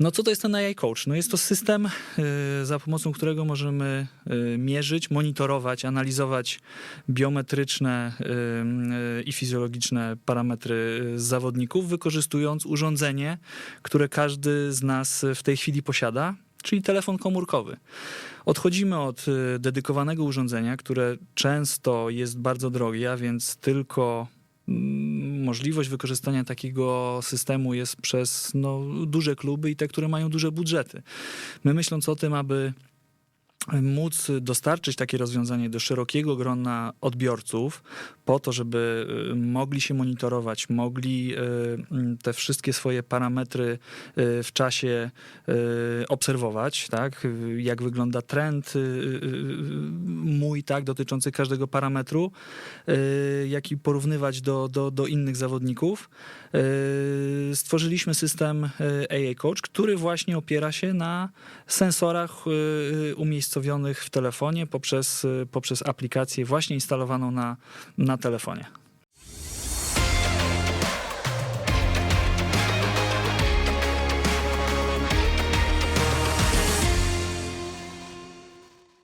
No co to jest ten AI Coach? No jest to system, y, za pomocą którego możemy y, mierzyć, monitorować, analizować biometryczne y, i fizjologiczne parametry zawodników, wykorzystując urządzenie, które każdy z nas w tej chwili posiada, czyli telefon komórkowy. Odchodzimy od dedykowanego urządzenia, które często jest bardzo drogie, a więc tylko mm, możliwość wykorzystania takiego systemu jest przez no, duże kluby i te, które mają duże budżety. My myśląc o tym, aby móc dostarczyć takie rozwiązanie do szerokiego grona odbiorców, po to, żeby y, mogli się monitorować, mogli y, te wszystkie swoje parametry y, w czasie obserwować, tak, jak wygląda trend mój, tak, dotyczący każdego parametru, jak i porównywać do, do, do innych zawodników. Stworzyliśmy system AA Coach, który właśnie opiera się na sensorach y, umiejscowionych w telefonie poprzez, y, poprzez aplikację właśnie instalowaną na, na telefonie.